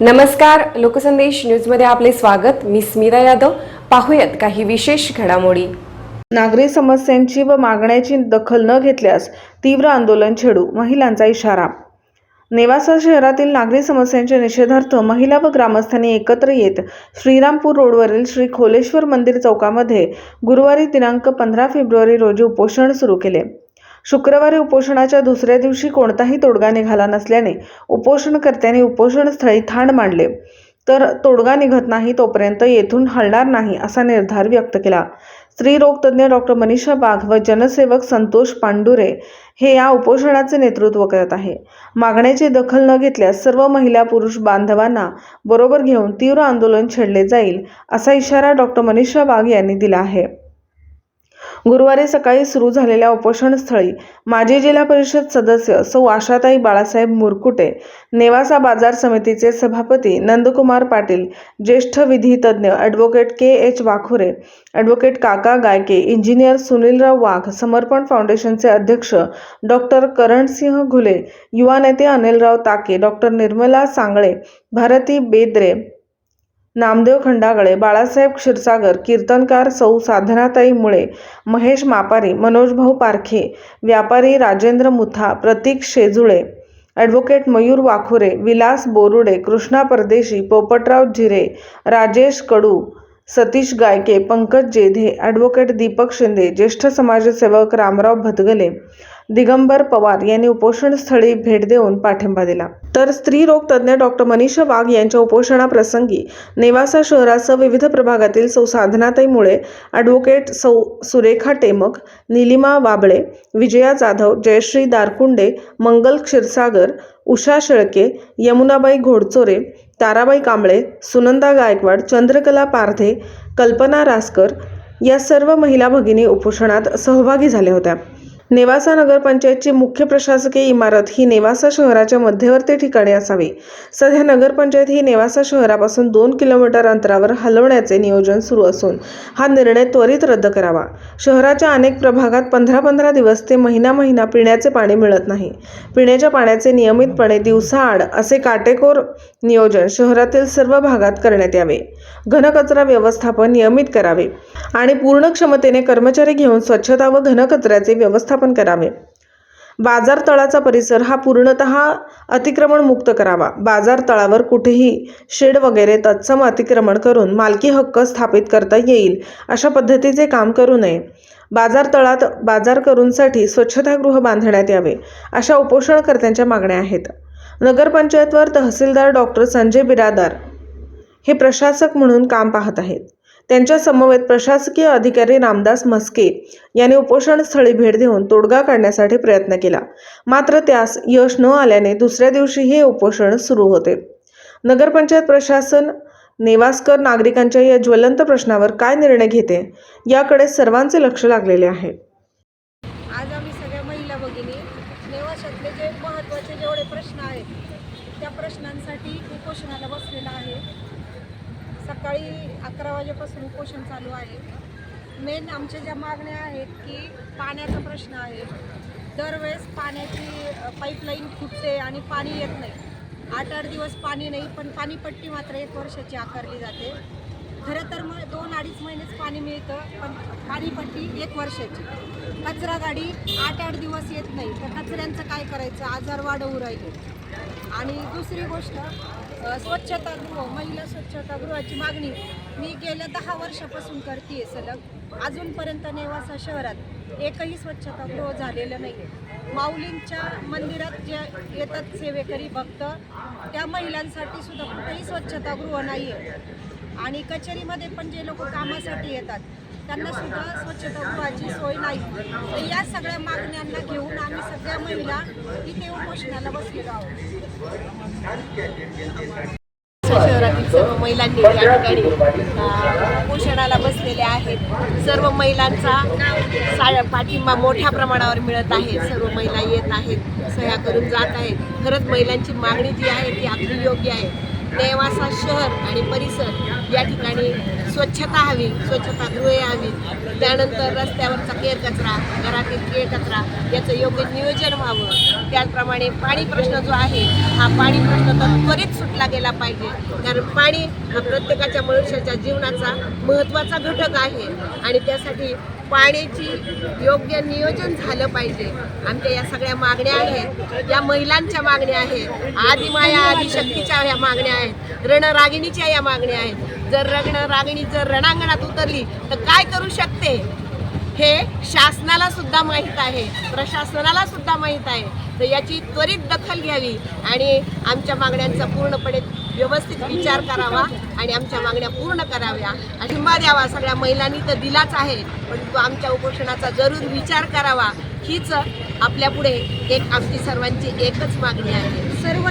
नमस्कार लोकसंदेश न्यूजमध्ये आपले स्वागत. मी स्मिता यादव. पाहूयात काही विशेष घडामोडी. नागरी समस्यांची व मागण्याची दखल न घेतल्यास तीव्र आंदोलन छेडू महिलांचा इशारा. नेवासा शहरातील नागरी समस्यांच्या निषेधार्थ महिला व ग्रामस्थांनी एकत्र येत श्रीरामपूर रोडवरील श्री खोलेश्वर मंदिर चौकामध्ये गुरुवारी दिनांक पंधरा फेब्रुवारी रोजी उपोषण सुरू केले. शुक्रवारी उपोषणाच्या दुसऱ्या दिवशी कोणताही तोडगा निघाला नसल्याने उपोषणकर्त्यांनी उपोषणस्थळी थांड मांडले. तर तोडगा निघत नाही तोपर्यंत येथून हलणार नाही असा निर्धार व्यक्त केला. स्त्रीरोगतज्ञ डॉक्टर मनीषा बाघ व जनसेवक संतोष पांडुरे हे या उपोषणाचे नेतृत्व करत आहे. मागण्याची दखल न घेतल्यास सर्व महिला पुरुष बांधवांना बरोबर घेऊन तीव्र आंदोलन छेडले जाईल असा इशारा डॉक्टर मनीषा बाघ यांनी दिला आहे. गुरुवारी सकाळी सुरू झालेल्या उपोषणस्थळी माजी जिल्हा परिषद सदस्य सौ आशाताई बाळासाहेब मुरकुटे नेवासा बाजार समितीचे सभापती नंदकुमार पाटील ज्येष्ठ विधितज्ञ advocate K H Wakhure advocate Kaka Gayke engineer Sunilrao वाघ समर्पण फाउंडेशनचे अध्यक्ष डॉक्टर करणसिंह घुले युवा नेते अनिलराव ताके डॉक्टर निर्मला सांगळे भारती बेद्रे नामदेव खंडागळे बाळासाहेब क्षीरसागर कीर्तनकार सौ साधनाताई मुळे महेश मापारी मनोजभाऊ पारखे व्यापारी राजेंद्र मुथा प्रतीक शेजुळे ॲडव्होकेट मयूर वाखुरे विलास बोरुडे कृष्णा परदेशी पोपटराव झिरे राजेश कडू सतीश गायके पंकज जेधे ॲडव्होकेट दीपक शिंदे ज्येष्ठ समाजसेवक रामराव भदगले दिगंबर पवार यांनी उपोषणस्थळी भेट देऊन पाठिंबा दिला. तर स्त्री रोग तज्ज्ञ डॉक्टर मनीषा वाघ यांच्या उपोषणाप्रसंगी नेवासा शहरासह विविध प्रभागातील सौ ॲडव्होकेट सौ सुरेखा टेमक निलिमा वाबळे विजया जाधव जयश्री दारकुंडे मंगल क्षीरसागर उषा शेळके यमुनाबाई घोडचोरे ताराबाई कांबळे सुनंदा गायकवाड चंद्रकला पारधे कल्पना रासकर या सर्व महिला भगिनी उपोषणात सहभागी झाल्या होत्या. नेवासा नगरपंचायतची मुख्य प्रशासकीय इमारत ही नेवासा शहराच्या मध्यवर्ती ठिकाणी असावी. सध्या नगरपंचायत ही नेवासा शहरापासून दोन किलोमीटर अंतरावर हलवण्याचे नियोजन सुरू असून हा निर्णय त्वरित रद्द करावा. शहराच्या अनेक प्रभागात पंधरा पंधरा दिवस ते महिना महिना पिण्याचे पाणी मिळत नाही. पिण्याच्या पाण्याचे नियमितपणे दिवसाआड असे काटेकोर नियोजन शहरातील सर्व भागात करण्यात यावे. घनकचरा व्यवस्थापन नियमित करावे आणि पूर्ण क्षमतेने कर्मचारी घेऊन स्वच्छता व घनकचऱ्याचे व्यवस्थापन करावे. बाजार तळाचा परिसर हा पूर्णत अतिक्रमण मुक्त करावा. बाजार तळावर कुठेही शेड वगैरे तत्सम अतिक्रमण करून मालकी हक्क स्थापित करता येईल अशा पद्धतीचे काम करू नये. बाजार तळात बाजार करूंसाठी स्वच्छतागृह बांधण्यात यावे अशा उपोषणकर्त्यांच्या मागण्या आहेत. नगरपंचायतवर तहसीलदार डॉक्टर संजय बिरादार हे प्रशासक म्हणून काम पाहत आहेत. त्यांच्या समवेत प्रशासकीय अधिकारी रामदास म्हस्के यांनी उपोषणस्थळी भेट देऊन तोडगा काढण्यासाठी प्रयत्न केला. मात्र त्यास यश न आल्याने दुसऱ्या दिवशी हे उपोषण सुरू होते. नगरपंचायत प्रशासन नेवासकर नागरिकांच्या या ज्वलंत प्रश्नावर काय निर्णय घेते याकडे सर्वांचे लक्ष लागलेले आहे. आज आम्ही सगळ्या महिला भगिनी नेवाशातले जे महत्त्वाचे जेवढे प्रश्न आहेत त्या प्रश्नांसाठी उपोषणाला बसलेला आहे. सकाळी अकरा वाजेपासून उपोषण चालू आहे. मेन आमच्या ज्या मागण्या आहेत की पाण्याचा प्रश्न आहे. दरवेळेस पाण्याची पाईपलाईन फुटते आणि पाणी येत नाही. आठ आठ दिवस पाणी नाही पण पाणीपट्टी मात्र एक वर्षाची आकारली जाते. खरं तर मग दोन अडीच महिनेच पाणी मिळतं पण पाणीपट्टी एक वर्षाची. कचरा गाडी आठ आठ दिवस येत नाही. तर कचऱ्यांचं काय करायचं? आजार वाढवू राहिले. आणि दुसरी गोष्ट स्वच्छतागृह महिला स्वच्छतागृहाची मागणी मी गेल्या दहा वर्षापासून करते सलग. अजूनपर्यंत नेवासा शहरात एकही स्वच्छतागृह झालेलं नाही. माऊलींच्या मंदिरात जे येतात सेवेकरी भक्त त्या महिलांसाठी सुद्धा कुठेही स्वच्छतागृह नाही आहे आणि कचेरीमध्ये पण जे लोक कामासाठी येतात त्यांना सुद्धा स्वच्छतागृहाची सोय नाही. तर या सगळ्या मागण्यांना घेऊन आम्ही सगळ्या महिला इथे उपोषणाला बसलेलो आहोत. शहरातील सर्व महिलांनी या ठिकाणी उपोषणाला बसलेले आहेत. सर्व महिलांचा सा पाठिंबा मोठ्या प्रमाणावर मिळत आहे. सर्व महिला येत आहेत सह्या करून जात आहेत. खरंच महिलांची मागणी जी आहे ती आपली योग्य आहे. नेवासा शहर आणि परिसर या ठिकाणी स्वच्छता हवी स्वच्छता गृहे हवी. त्यानंतर रस्त्यावरचा केर कचरा घरातील केर कचरा याचं योग्य नियोजन व्हावं. त्याचप्रमाणे पाणी प्रश्न जो आहे हा पाणी प्रश्न तर त्वरित सुटला गेला पाहिजे. कारण पाणी हा प्रत्येकाच्या मनुष्याच्या जीवनाचा महत्त्वाचा घटक आहे. आणि त्यासाठी पाण्याची योग्य नियोजन झालं पाहिजे. आमच्या या सगळ्या मागण्या आहेत. या महिलांच्या मागण्या आहेत. आदिमाया आदिशक्तीच्या ह्या मागण्या आहेत. रणरागिणीच्या या मागण्या आहेत. जर रणरागिणी जर रणांगणात उतरली तर काय करू शकते? हे शासनाला सुद्धा माहीत आहे प्रशासनाला सुद्धा माहीत आहे. तर याची त्वरित दखल घ्यावी आणि आमच्या मागण्यांचा पूर्णपणे व्यवस्थित विचार करावा आणि आमच्या मागण्या पूर्ण कराव्या. पाठिंबा द्यावा. सगळ्या महिलांनी तर दिलाच आहे परंतु आमच्या उपोषणाचा जरूर विचार करावा. हीच आपल्यापुढे एक आमची सर्वांची एकच मागणी आहे. सर्व